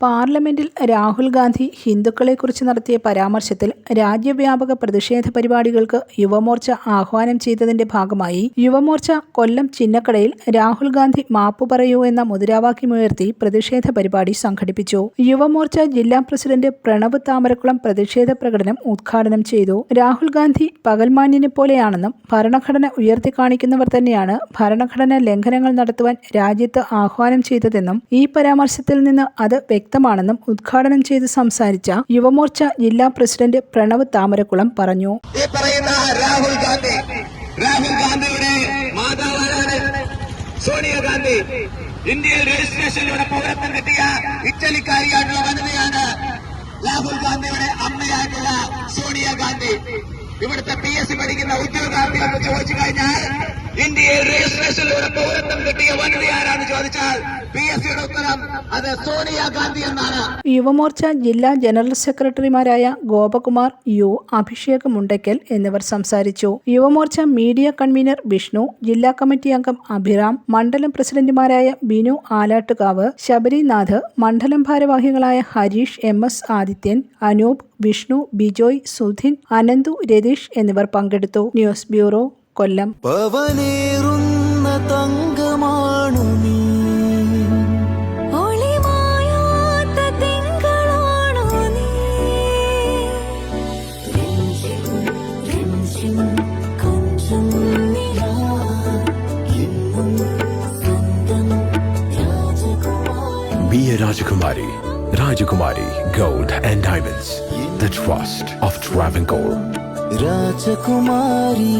പാർലമെന്റിൽ രാഹുൽ ഗാന്ധി ഹിന്ദുക്കളെക്കുറിച്ച് നടത്തിയ പരാമർശത്തിൽ രാജ്യവ്യാപക പ്രതിഷേധ പരിപാടികൾക്ക് യുവമോർച്ച ആഹ്വാനം ചെയ്തതിന്റെ ഭാഗമായി യുവമോർച്ച കൊല്ലം ചിന്നക്കടയിൽ രാഹുൽ ഗാന്ധി മാപ്പു പറയൂ എന്ന മുദ്രാവാക്യമുയർത്തി പ്രതിഷേധ പരിപാടി സംഘടിപ്പിച്ചു. യുവമോർച്ച ജില്ലാ പ്രസിഡന്റ് പ്രണവ് താമരക്കുളം പ്രതിഷേധ പ്രകടനം ഉദ്ഘാടനം ചെയ്തു. രാഹുൽ ഗാന്ധി പകൽമാന്യനെ പോലെയാണെന്നും ഭരണഘടന ഉയർത്തിക്കാണിക്കുന്നവർ തന്നെയാണ് ഭരണഘടന ലംഘനങ്ങൾ നടത്തുവാൻ രാജ്യത്ത് ആഹ്വാനം ചെയ്തതെന്നും ഈ പരാമർശത്തിൽ നിന്ന് അത് വ്യക്തമാണെന്നും ഉദ്ഘാടനം ചെയ്ത് സംസാരിച്ച യുവമോർച്ച ജില്ലാ പ്രസിഡന്റ് പ്രണവ് താമരക്കുളം പറഞ്ഞു. രാഹുൽ ഗാന്ധി രാഹുൽ ഗാന്ധിയുടെ മാതാവാണ് സോണിയാഗാന്ധി ഇന്ത്യയിൽ രജിസ്ട്രേഷനിലൂടെ പൗരത്വം കിട്ടിയ ഇറ്റലിക്കാരിയായിട്ടുള്ള വനിതയാണ് രാഹുൽ ഗാന്ധിയുടെ അമ്മയായിട്ടുള്ള സോണിയാഗാന്ധി ഇവിടുത്തെ പി എസ് സി പഠിക്കുന്ന ഉദ്യോഗാർത്ഥികൾക്ക് ചോദിച്ചു കഴിഞ്ഞാൽ ഇന്ത്യയിൽ രജിസ്ട്രേഷനിലൂടെ പൗരത്വം കിട്ടിയ വനിത ചോദിച്ചാൽ പി എസ് സിയുടെ ഉത്തരം അത് സോണിയാഗാന്ധി എന്നാണ്. യുവമോർച്ച ജില്ലാ ജനറൽ സെക്രട്ടറിമാരായ ഗോപകുമാർ യു അഭിഷേക് മുണ്ടയ്ക്കൽ എന്നിവർ സംസാരിച്ചു. യുവമോർച്ച മീഡിയ കൺവീനർ വിഷ്ണു ജില്ലാ കമ്മിറ്റി അംഗം അഭിറാം മണ്ഡലം പ്രസിഡന്റുമാരായ ബിനു ആലാട്ടുകാവ് ശബരിനാഥ് മണ്ഡലം ഭാരവാഹികളായ ഹരീഷ് എം എസ് ആദിത്യൻ അനൂപ് വിഷ്ണു ബിജോയ് സുധിൻ അനന്തു രതീഷ് എന്നിവർ പങ്കെടുത്തു. ന്യൂസ് ബ്യൂറോ കൊല്ലം പവനേറുന്ന തങ്കമാണു നീ Be a Rajakumari. Rajakumari Gold and Diamonds. The trust of Travancore. Rajakumari.